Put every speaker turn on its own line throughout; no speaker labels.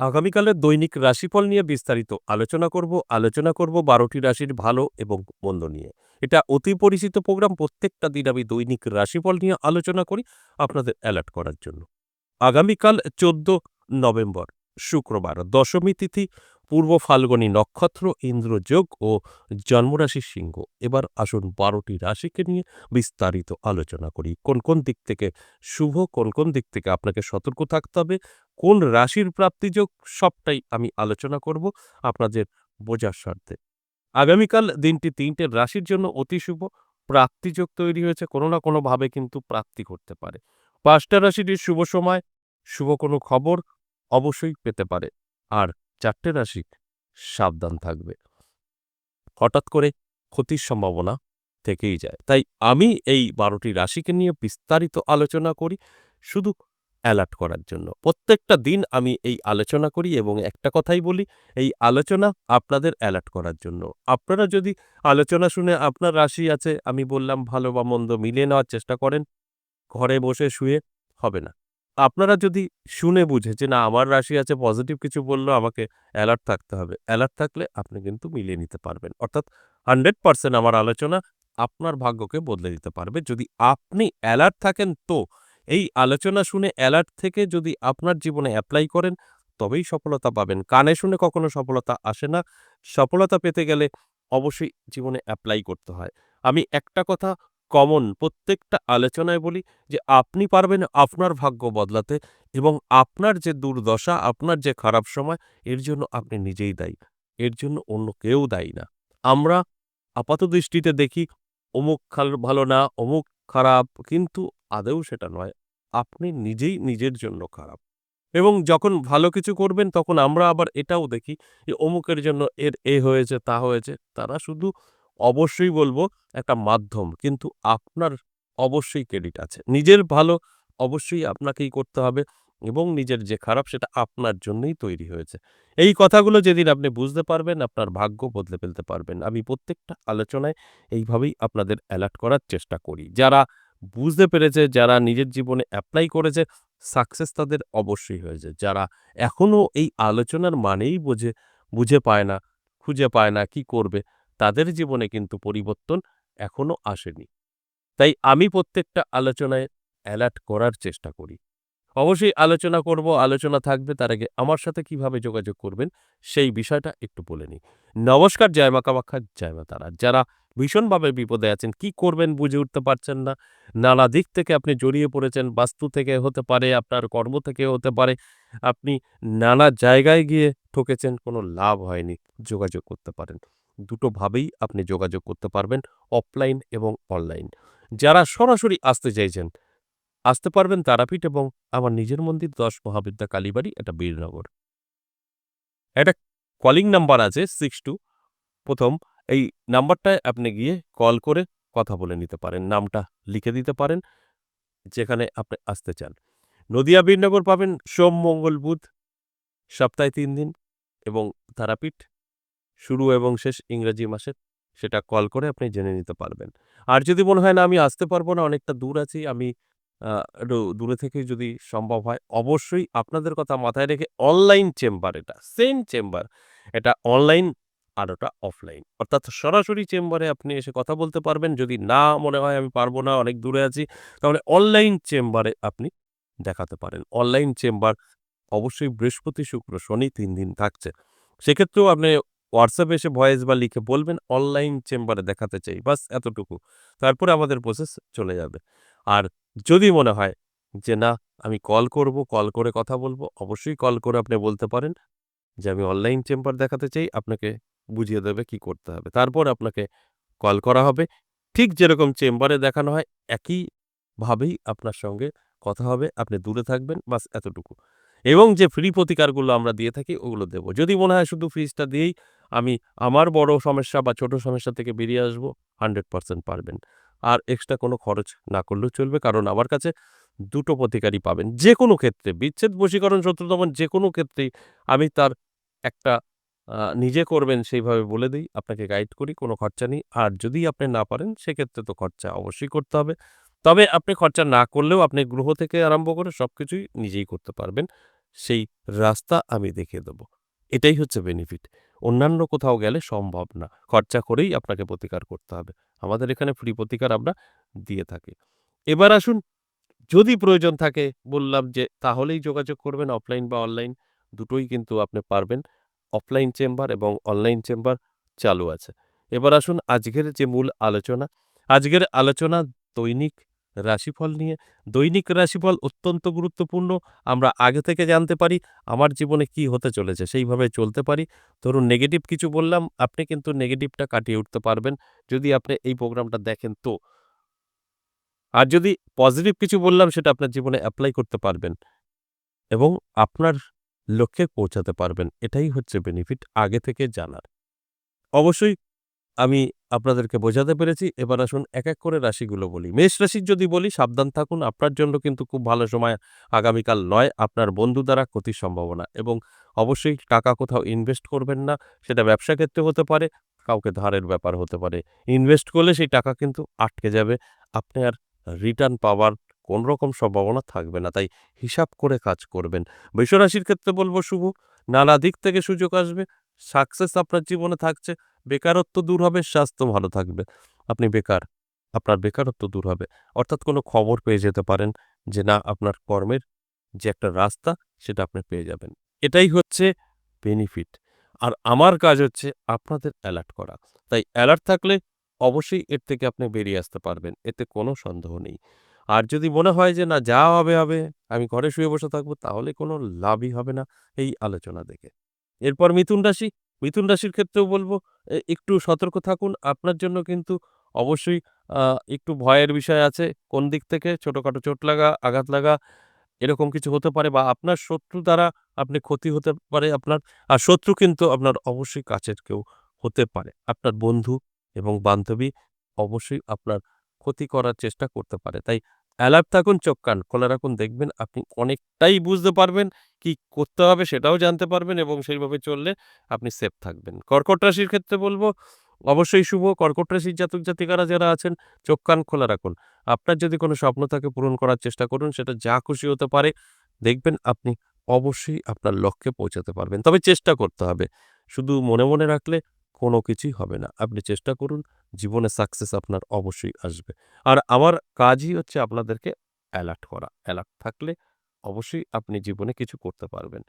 আগামীকালের দৈনিক রাশিফল নিয়ে বিস্তারিত আলোচনা করব। আলোচনা করব বারোটি রাশির ভালো এবং মন্দ নিয়ে। এটা অতি পরিচিত প্রোগ্রাম। প্রত্যেকটা দিন আমি দৈনিক রাশিফল নিয়ে আলোচনা করি আপনাদের অ্যালার্ট করার জন্য। আগামীকাল চোদ্দ নভেম্বর, শুক্রবার, দশমী তিথি, পূর্ব ফাল্গুনী নক্ষত্র ইন্দ্রযোগ ও জন্মরাশি সিংহ। এবার আসুন বারোটি রাশিকে নিয়ে বিস্তারিত আলোচনা করি। কোন কোন দিক থেকে শুভ, কোন কোন দিক থেকে আপনাকে সতর্ক থাকতে হবে কোন রাশির প্রাপ্তিযোগ সবটাই আমি আলোচনা করব আপনাদের বোঝার স্বার্থে। আগামীকাল দিনটি তিনটে রাশির জন্য অতি শুভ। প্রাপ্তিযোগ তৈরি হয়েছে কোনো না কোনোভাবে কিন্তু প্রাপ্তি করতে পারে। পাঁচটা রাশিটির শুভ সময়, শুভ কোনো খবর অবশ্যই পেতে পারে। আর চারটে রাশি সাবধান থাকবে। হঠাৎ করে ক্ষতির সম্ভাবনা থেকেই যায়। তাই আমি এই বারোটি রাশিকে নিয়ে বিস্তারিত আলোচনা করি। শুধু অ্যালার্ট করার জন্য। প্রত্যেকটা দিন আমি এই আলোচনা করি এবং একটা কথাই বলি, এই আলোচনা আপনাদের অ্যালার্ট করার জন্য। আপনারা যদি আলোচনা শুনে আপনার রাশি আছে, আমি বললাম ভালো বা মন্দ মিলিয়ে নেওয়ার চেষ্টা করেন, ঘরে বসে শুয়ে হবে না। আপনারা যদি শুনে বুঝে যে না, আমার রাশি আছে পজিটিভ কিছু বলল, আমাকে অ্যালার্ট থাকতে হবে। অ্যালার্ট থাকলে আপনি কিন্তু মিলিয়ে নিতে পারবেন। অর্থাৎ হান্ড্রেড পার্সেন্ট আমার আলোচনা আপনার ভাগ্যকে বদলে দিতে পারবে। যদি আপনি অ্যালার্ট থাকেন তো এই আলোচনা শুনে অ্যালার্ট থেকে যদি আপনার জীবনে অ্যাপ্লাই করেন, তবেই সফলতা পাবেন। কানে শুনে কখনো সফলতা আসে না। সফলতা পেতে গেলে অবশ্যই জীবনে অ্যাপ্লাই করতে হয়। আমি একটা কথা কমন প্রত্যেকটা আলোচনায় বলি যে, আপনি পারবেন আপনার ভাগ্য বদলাতে এবং আপনার যে দুর্দশা, আপনার যে খারাপ সময়, এর জন্য আপনি নিজেই দায়ী। এর জন্য অন্য কেউ দায়ী না। আমরা আপাত দৃষ্টিতে দেখি, অমুক খাল ভালো না, অমুক খারাপ, কিন্তু আদেও সেটা নয়। আপনি নিজেই নিজের জন্য খারাপ। এবং যখন ভালো কিছু করবেন, তখন আমরা আবার এটাও দেখি যে, অমুকের জন্য এর এ হয়েছে, তা হয়েছে। তারা শুধু অবশ্যই বলব একটা মাধ্যম, কিন্তু আপনার অবশ্যই ক্রেডিট আছে। নিজের ভালো অবশ্যই আপনাকেই করতে হবে এবং নিজের যে খারাপ, সেটা আপনার জন্যই তৈরি হয়েছে। এই কথাগুলো যেদিন আপনি বুঝতে পারবেন, আপনার ভাগ্য বদলে ফেলতে পারবেন। আমি প্রত্যেকটা আলোচনায় এইভাবেই আপনাদের অ্যালার্ট করার চেষ্টা করি। যারা বুঝতে পেরেছে, যারা নিজের জীবনে অ্যাপ্লাই করেছে সাকসেস তাদের অবশ্যই হয়েছে। যারা এখনও এই আলোচনার মানেই বোঝে, বুঝে পায় না, খুঁজে পায় না কি করবে, তাদের জীবনে কিন্তু পরিবর্তন এখনও আসেনি। তাই আমি প্রত্যেকটা আলোচনায় অ্যালার্ট করার চেষ্টা করি। অবশ্যই আলোচনা করব, আলোচনা থাকবে, তার আগে আমার সাথে কীভাবে যোগাযোগ করবেন, সেই বিষয়টা একটু বলে নিই। নমস্কার, জয় মা কামাখ্যা জয় মা তারা। যারা ভীষণভাবে বিপদে আছেন। কি করবেন বুঝে উঠতে পারছেন না। নানা দিক থেকে আপনি জড়িয়ে পড়েছেন, বাস্তু থেকে হতে পারে, আপনার কর্ম থেকে হতে পারে। আপনি নানা জায়গায় গিয়ে ঠকেছেন, কোনো লাভ হয়নি, যোগাযোগ করতে পারেন। দুটোভাবেই আপনি যোগাযোগ করতে পারবেন, অফলাইন এবং অনলাইন। যারা সরাসরি আসতে চাইছেন, আসতে পারবেন তারাপীঠ এবং আমার নিজের মন্দির, দশ মহাবিদ্যা কালীবাড়ি, এটা বীরনগর। একটা কলিং নাম্বার আছে সিক্স টু প্রথম এই নাম্বারটায় আপনি গিয়ে কল করে কথা বলে নিতে পারেন, নামটা লিখে দিতে পারেন, যেখানে আপনি আসতে চান। নদিয়া, বীরনগর পাবেন সোম, মঙ্গল, বুধ, সপ্তাহে তিন দিন এবং তারাপীঠ শুরু এবং শেষ ইংরেজি মাসের, সেটা কল করে আপনি জেনে নিতে পারবেন। আর যদি মনে হয় না, আমি আসতে পারব না, অনেকটা দূর আছি, আমি একটু দূরে থেকে যদি সম্ভব হয়, অবশ্যই আপনাদের কথা মাথায় রেখে অনলাইন চেম্বার এটা সেম চেম্বার। এটা অনলাইন আর ওটা অফলাইন। অর্থাৎ সরাসরি চেম্বারে আপনি এসে কথা বলতে পারবেন। যদি না মনে হয় আমি পারব না, অনেক দূরে আছি, তাহলে অনলাইন চেম্বারে আপনি দেখাতে পারেন। অনলাইন চেম্বার অবশ্যই বৃহস্পতি, শুক্র, শনি তিন দিন থাকছে। সেক্ষেত্রেও আপনি হোয়াটসঅ্যাপে এসে ভয়েস বা লিখে বলবেন, অনলাইন চেম্বারে দেখাতে চাই। বাস এতটুকু। তারপরে আমাদের প্রসেস চলে যাবে। আর যদি মনে হয় যে, না, আমি কল করব, কল করে কথা বলব, অবশ্যই কল করে আপনি বলতে পারেন যে, আমি অনলাইন চেম্বার দেখাতে চাই। আপনাকে বুঝিয়ে দেবে কি করতে হবে। তারপর আপনাকে কল করা হবে। ঠিক যেরকম চেম্বারে দেখানো হয়, একইভাবেই আপনার সঙ্গে কথা হবে। আপনি দূরে থাকবেন, বাস এতটুকু। এবং যে ফ্রি প্রতিকারগুলো আমরা দিয়ে থাকি, ওগুলো দেব। যদি মনে হয় শুধু ফ্রিজটা দিয়েই আমি আমার বড় সমস্যা বা ছোট সমস্যা থেকে বেরিয়ে আসব হান্ড্রেড পার্সেন্ট পারবেন। আর এক্সট্রা কোনো খরচ না করলেও চলবে, কারণ আমার কাছে দুটো প্রতিকারই পাবেন। যে কোনো ক্ষেত্রে, বিচ্ছেদ বশীকরণ শত্রুদমন যে কোনো ক্ষেত্রেই আমি তার একটা নিজে করবেন সেইভাবে বলে দিই, আপনাকে গাইড করি, কোনো খরচা নেই। আর যদি আপনি না পারেন, সেক্ষেত্রে তো খরচা অবশ্যই করতে হবে। তবে আপনি খরচা না করলেও আপনি গ্রহ থেকে আরম্ভ করে সব কিছুই নিজেই করতে পারবেন। সেই রাস্তা আমি দেখিয়ে দেবো। এটাই হচ্ছে বেনিফিট অন্যান্য কোথাও গেলে সম্ভব না। খরচা করেই আপনাকে প্রতিকার করতে হবে। আমাদের এখানে ফ্রি প্রতিকার আমরা দিয়ে থাকি। এবার আসুন, যদি প্রয়োজন থাকে, বললাম যে তাহলেই যোগাযোগ করবেন অফলাইন বা অনলাইন দুটোই কিন্তু আপনি পারবেন। অফলাইন চেম্বার এবং অনলাইন চেম্বার চালু আছে। এবার আসুন আজকের যে মূল আলোচনা, আজকের আলোচনা দৈনিক রাশিফল নিয়ে। দৈনিক রাশিফল অত্যন্ত গুরুত্বপূর্ণ। আমরা আগে থেকে জানতে পারি আমার জীবনে কি হতে চলেছে, সেইভাবে চলতে পারি। ধরুন নেগেটিভ কিছু বললাম, আপনি কিন্তু নেগেটিভটা কাটিয়ে উঠতে পারবেন। যদি আপনি এই প্রোগ্রামটা দেখেন তো। আর যদি পজিটিভ কিছু বললাম, সেটা আপনার জীবনে অ্যাপ্লাই করতে পারবেন। এবং আপনার লক্ষ্যে পৌঁছাতে পারবেন। এটাই হচ্ছে বেনিফিট আগে থেকে জানার। অবশ্যই আমি আপনাদেরকে বোঝাতে পেরেছি। এবার আসুন এক এক করে রাশিগুলো বলি। মেষ রাশির যদি বলি, সাবধান থাকুন। আপনার জন্য কিন্তু খুব ভালো সময় আগামীকাল নয়। আপনার বন্ধু দ্বারা ক্ষতির সম্ভাবনা এবং অবশ্যই টাকা কোথাও ইনভেস্ট করবেন না। সেটা ব্যবসা ক্ষেত্রে হতে পারে, কাউকে ধারের ব্যাপার হতে পারে। ইনভেস্ট করলে সেই টাকা কিন্তু আটকে যাবে। আপনি আর রিটার্ন পাওয়ার কোন রকম সম্ভাবনা থাকবে না, তাই হিসাব করে কাজ করবেন। বৃষরাশির ক্ষেত্রে বলব শুভ, নানা দিক থেকে সুযোগ আসবে সাকসেস আপনার জীবনে থাকছে, বেকারত্ব দূর হবে, স্বাস্থ্য ভালো থাকবে। আপনি বেকার, আপনার বেকারত্ব দূর হবে। অর্থাৎ কোনো খবর পেয়ে যেতে পারেন যে না, আপনার কর্মের যে একটা রাস্তা, সেটা আপনি পেয়ে যাবেন। এটাই হচ্ছে বেনিফিট আর আমার কাজ হচ্ছে আপনাদের অ্যালার্ট করা। তাই অ্যালার্ট থাকলে অবশ্যই এর থেকে আপনি বেরিয়ে আসতে পারবেন, এতে কোনো সন্দেহ নেই। আর যদি মনে হয় যে, না যা হবে হবে, আমি ঘরে শুয়ে বসে থাকব, তাহলে কোনো লাভই হবে না এই আলোচনা দেখে। এরপর মিথুন রাশি, মিথুন রাশির ক্ষেত্রেও বলব একটু সতর্ক থাকুন। আপনার জন্য কিন্তু অবশ্যই একটু ভয়ের বিষয় আছে, কোন দিক থেকে ছোটোখাটো চোট লাগা, আঘাত লাগা, এরকম কিছু হতে পারে বা আপনার শত্রু দ্বারা আপনি ক্ষতি হতে পারে আপনার, আর শত্রু কিন্তু আপনার অবশ্যই কাছের কেউ হতে পারে। আপনার বন্ধু এবং বান্ধবী অবশ্যই আপনার ক্ষতি করার চেষ্টা করতে পারে। তাই অ্যালার্ট থাকুন, চোখ, কান খোলা রাখুন, দেখবেন আপনি অনেকটাই বুঝতে পারবেন কি করতে হবে সেটাও জানতে পারবেন এবং সেইভাবে চললে আপনি সেফ থাকবেন। কর্কট রাশির ক্ষেত্রে বলব, অবশ্যই শুভ। কর্কট রাশির জাতক, জাতিকারা যারা আছেন, চোখ, কান খোলা রাখুন। আপনার যদি কোনো স্বপ্ন থাকে পূরণ করার চেষ্টা করুন, সেটা যা খুশি হতে পারে, দেখবেন আপনি অবশ্যই আপনার লক্ষ্যে পৌঁছাতে পারবেন। তবে চেষ্টা করতে হবে। শুধু মনে মনে রাখলে কোনো কিছুই হবে না। আপনি চেষ্টা করুন, জীবনে সাকসেস আপনার অবশ্যই আসবে। আর আমার কাজই হচ্ছে আপনাদেরকে অ্যালার্ট করা। অ্যালার্ট থাকলে অবশ্যই আপনি জীবনে কিছু করতে পারবেন।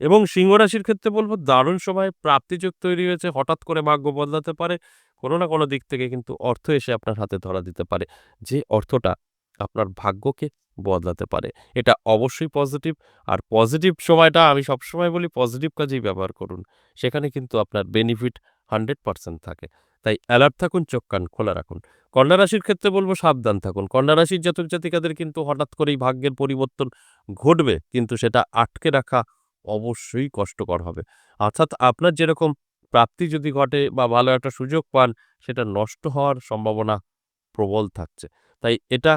এবং সিংহ রাশির ক্ষেত্রে বলব, দারুণ সময় প্রাপ্তিযোগ তৈরি হয়েছে। হঠাৎ করে ভাগ্য বদলাতে পারে। কোনো না কোনো দিক থেকে কিন্তু অর্থ এসে আপনার হাতে ধরা দিতে পারে। যে অর্থটা আপনার ভাগ্যকে বদলাতে পারে। এটা অবশ্যই পজিটিভ আর পজিটিভ সময়টা আমি সবসময় বলি পজিটিভ কাজেই ব্যবহার করুন। সেখানে কিন্তু আপনার বেনিফিট হান্ড্রেড পার্সেন্ট থাকে। তাই অ্যালার্ট থাকুন, চোখ, কান খোলা রাখুন। কন্যা রাশির ক্ষেত্রে বলব সাবধান থাকুন। কন্যা রাশির জাতক জাতিকাদের কিন্তু হঠাৎ করেই ভাগ্যের পরিবর্তন ঘটবে, কিন্তু সেটা আটকে রাখা অবশ্যই কষ্টকর হবে। অর্থাৎ আপনার যেরকম প্রাপ্তি যদি ঘটে বা ভালো একটা সুযোগ পান, সেটা নষ্ট হওয়ার সম্ভাবনা প্রবল থাকছে। তাই এটা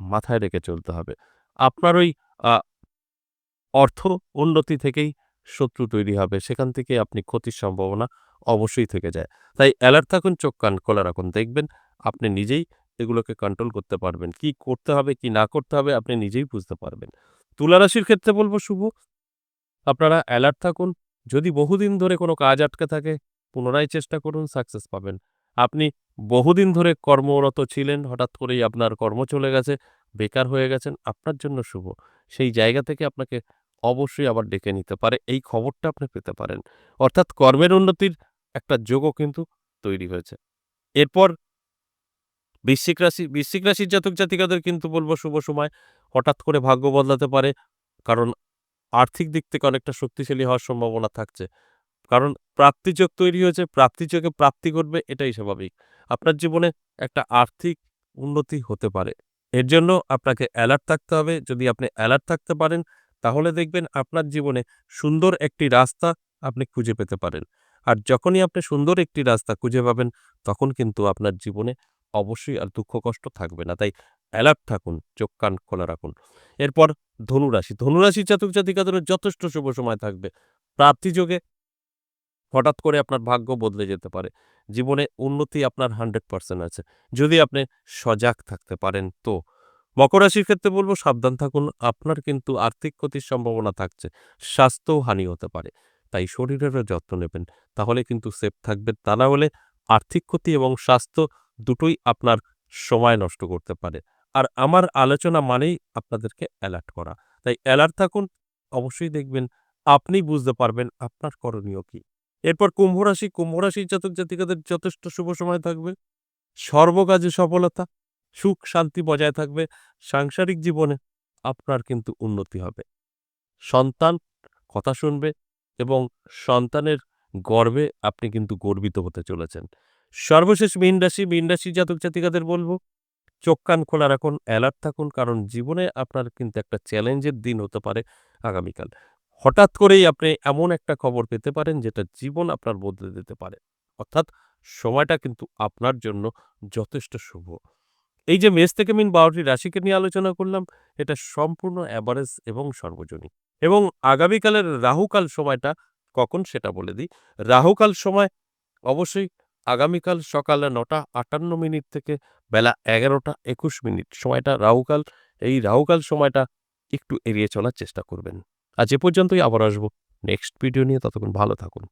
মাথায় রেখে চলতে হবে। আপনার ওই অর্থ উন্নতি থেকেই শত্রু তৈরি হবে। সেখান থেকে আপনি ক্ষতির সম্ভাবনা অবশ্যই থেকে যায়। তাই অ্যালার্ট থাকুন, চোখ কান খোলা রাখুন। দেখবেন আপনি নিজেই এগুলোকে কন্ট্রোল করতে পারবেন। কি করতে হবে, কি না করতে হবে আপনি নিজেই বুঝতে পারবেন। তুলা রাশির ক্ষেত্রে বলব শুভ। আপনারা অ্যালার্ট থাকুন। যদি বহুদিন ধরে কোনো কাজ আটকে থাকে, পুনরায় চেষ্টা করুন সাকসেস পাবেন। আপনি বহুদিন ধরে কর্মরত ছিলেন, হঠাৎ করেই আপনার কর্ম চলে গেছে, বেকার হয়ে গেছেন, আপনার জন্য শুভ। সেই জায়গা থেকে আপনাকে অবশ্যই আবার ডেকে নিতে পারে। এই খবরটা আপনি পেতে পারেন। অর্থাৎ কর্মের উন্নতির একটা যোগও কিন্তু তৈরি হয়েছে। এরপর বৃশ্চিক রাশি, বৃশ্চিক রাশির জাতক জাতিকাদের কিন্তু বলব শুভ সময়। হঠাৎ করে ভাগ্য বদলাতে পারে, কারণ আর্থিক দিক থেকে অনেকটা শক্তিশালী হওয়ার সম্ভাবনা থাকছে। কারণ প্রাপ্তিযোগ তৈরি হয়েছে, প্রাপ্তিযোগে প্রাপ্তি ঘটবে, এটাই স্বাভাবিক। আপনার জীবনে একটা আর্থিক উন্নতি হতে পারে। এর জন্য আপনাকে অ্যালার্ট থাকতে হবে। যদি আপনি অ্যালার্ট থাকতে পারেন, তাহলে দেখবেন আপনার জীবনে সুন্দর একটি রাস্তা আপনি খুঁজে পেতে পারেন। আর যখনই আপনি সুন্দর একটি রাস্তা খুঁজে পাবেন, তখন কিন্তু আপনার জীবনে অবশ্যই আর দুঃখ কষ্ট থাকবে না। তাই অ্যালার্ট থাকুন, চোখ কান খোলা রাখুন। এরপর ধনুরাশি। ধনুরাশি জাতক জাতিকাদের যথেষ্ট শুভ সময় থাকবে। প্রাপ্তিযোগে হঠাৎ করে আপনার ভাগ্য বদলে যেতে পারে। জীবনে উন্নতি আপনার হান্ড্রেড পার্সেন্ট আছে। যদি আপনি সজাগ থাকতে পারেন তো। মকর রাশির ক্ষেত্রে বলব, সাবধান থাকুন। আপনার কিন্তু আর্থিক ক্ষতির সম্ভাবনা থাকছে। স্বাস্থ্যও হানি হতে পারে। তাই শরীরেরও যত্ন নেবেন। তাহলে কিন্তু সেফ থাকবেন। তা না হলে আর্থিক ক্ষতি এবং স্বাস্থ্য দুটোই আপনার সময় নষ্ট করতে পারে। আর আমার আলোচনা মানেই আপনাদেরকে অ্যালার্ট করা। তাই অ্যালার্ট থাকুন, অবশ্যই দেখবেন আপনি বুঝতে পারবেন আপনার করণীয় কি। এরপর কুম্ভ রাশি, কুম্ভ জাতক জাতিকাদের যথেষ্ট শুভ সময় থাকবে। সর্বকাজে সফলতা, সুখ, শান্তি বজায় থাকবে। সাংসারিক জীবনে আপনার কিন্তু উন্নতি হবে। সন্তান, কথা শুনবে এবং সন্তানের গর্বে আপনি কিন্তু গর্বিত হতে চলেছেন। সর্বশেষ মীন রাশি মীন রাশি জাতক জাতিকাদের বলব, চোখ কান খোলা রাখুন অ্যালার্ট থাকুন, কারণ জীবনে আপনার কিন্তু একটা চ্যালেঞ্জের দিন হতে পারে আগামীকাল। হঠাৎ করেই আপনি এমন একটা খবর পেতে পারেন, যেটা জীবন আপনার বদলে দিতে পারে। অর্থাৎ সময়টা কিন্তু আপনার জন্য যথেষ্ট শুভ। এই যে মেষ থেকে মিন বারোটি রাশিকে নিয়ে আলোচনা করলাম, এটা সম্পূর্ণ অ্যাভারেজ এবং সর্বজনীন। এবং আগামীকালের রাহুকাল সময়টা কখন সেটা বলে দিই। রাহুকাল সময় অবশ্যই আগামীকাল সকালে নটা আটান্ন মিনিট থেকে বেলা এগারোটা একুশ মিনিট সময়টা রাহুকাল। এই রাহুকাল সময়টা একটু এড়িয়ে চলার চেষ্টা করবেন। আজ এ পর্যন্তই, আবার আসব নেক্সট ভিডিও নিয়ে। ততক্ষণ ভালো থাকুন।